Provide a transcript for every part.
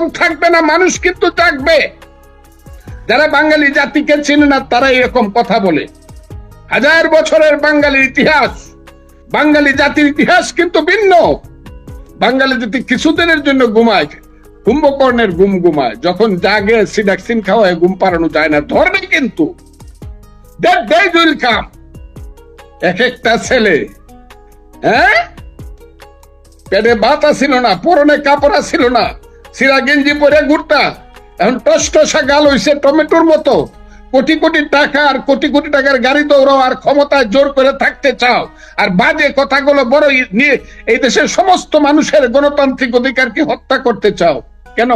এরকম থাকবে না, মানুষ কিন্তু জাগবে। যারা বাঙালি জাতিকে চিনে না তারা এরকম কথা বলে। হাজার বছরের বাঙালির ইতিহাস। বাঙালি জাতির ইতিহাস কিন্তু ভিন্ন। বাঙালি জাতি কিছুদিনের জন্য ঘুমায়, কুম্ভকর্ণের ঘুম ঘুমায়, যখন জাগে সিডাক্সিন খাওয়ায়, ঘুম পাড়ানো যায় না, ধরবে কিন্তু। Come. এক একটা ছেলে হ্যাঁ? পেটে ভাত ছিল না, পরনে কাপড় ছিল না। সিরা গেঞ্জি পরে ঘুরতা এখন টস টসা গাল হইছে টমেটোর মতো। কোটি কোটি টাকা আর কোটি কোটি টাকার গাড়ি দৌড়াও আর ক্ষমতায় জোর করে থাকতে চাও। আর বাজে কথাগুলো বড় নিয়ে এই দেশের সমস্ত মানুষের গণতান্ত্রিক অধিকারকে হত্যা করতে চাও। কেন?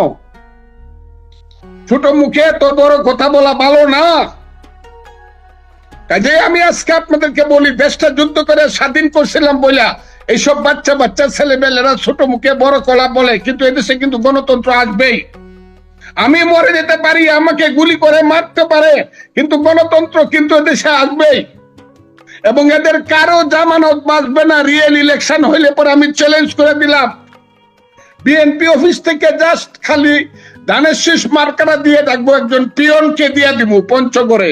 ছোট মুখে তো বড় কথা বলা ভালো না। কাজে আমি আজকে আপনাদেরকে বলি, দেশটা যুদ্ধ করে স্বাধীন করছিলাম বইলা। এইসব বাচ্চা বাচ্চা ছেলেমেয়েরা ছোট মুখে বড় কলা বলে, কিন্তু এদেশে কিন্তু গণতন্ত্র আসবেই। আমি মরে যেতে পারি, আমাকে গুলি করে মারতে পারে, কিন্তু গণতন্ত্র কিন্তু এদেশে আসবেই। এবং এদের কারও জামানত বাঁচবে না রিয়েল ইলেকশন হইলে পরে আমি চ্যালেঞ্জ করে দিলাম। বিএনপি অফিস থেকে জাস্ট খালি ধানের শীষ মার্কারা দিয়ে রাখব, একজন পিয়নকে দিয়ে দিব পঞ্চগড়ে।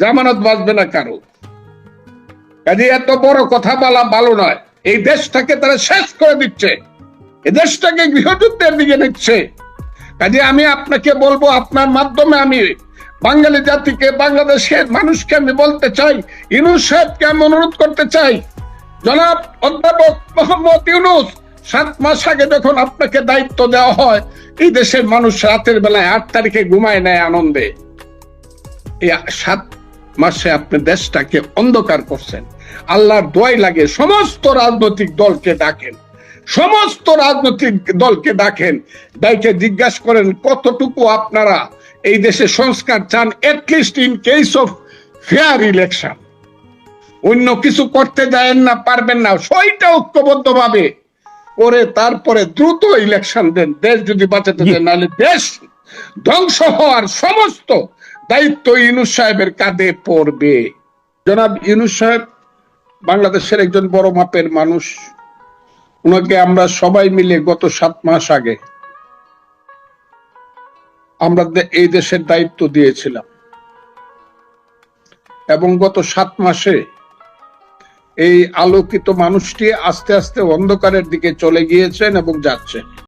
জামানত বাঁচবে না কারও। কাজে এত বড় কথা বলা ভালো নয়। এই দেশটাকে তারা শেষ করে দিচ্ছে। এই দেশটাকে গৃহযুদ্ধের দিকে নিচ্ছে। কাজে আমি আপনাকে বলব, আপনার মাধ্যমে আমি বাঙালি জাতিকে, বাংলাদেশের মানুষকে আমি বলতে চাই ইউনুস সাহেবকে আমি অনুরোধ করতে চাই। জনাব অধ্যাপক মোহাম্মদ ইউনুস, সাত মাস আগে যখন আপনাকে দায়িত্ব দেওয়া হয়, এই দেশের মানুষ রাতের বেলায় আট তারিখে ঘুমায় নেয় আনন্দে। সাত মাসে আপনি দেশটাকে অন্ধকার করছেন। আল্লাহর দোয়াই লাগে সমস্ত রাজনৈতিক দলকে ডাকেন। সমস্ত রাজনৈতিক দলকে ডাকেন। ডাইকে জিজ্ঞাসা করেন কতটুকু আপনারা এই দেশে সংস্কার চান? At least in case of fair election অন্য কিছু করতে যায় না পারবেন না। সইটা ঐক্যবদ্ধ ভাবে করে তারপরে দ্রুত ইলেকশন দেন। দেশ যদি বাঁচাতে চান নাহলে দেশ ধ্বংস হওয়ার সমস্ত দায়িত্ব ইউনুস সাহেবের কাঁধে পড়বে। জনাব ইউনুস সাহেব বাংলাদেশের একজন বড় মাপের মানুষ। ওনাকে আমরা সবাই মিলে গত সাত মাস আগে আমরা এই দেশের দায়িত্ব দিয়েছিলাম। এবং গত সাত মাসে এই আলোকিত মানুষটি আস্তে আস্তে অন্ধকারের দিকে চলে গিয়েছেন এবং যাচ্ছেন।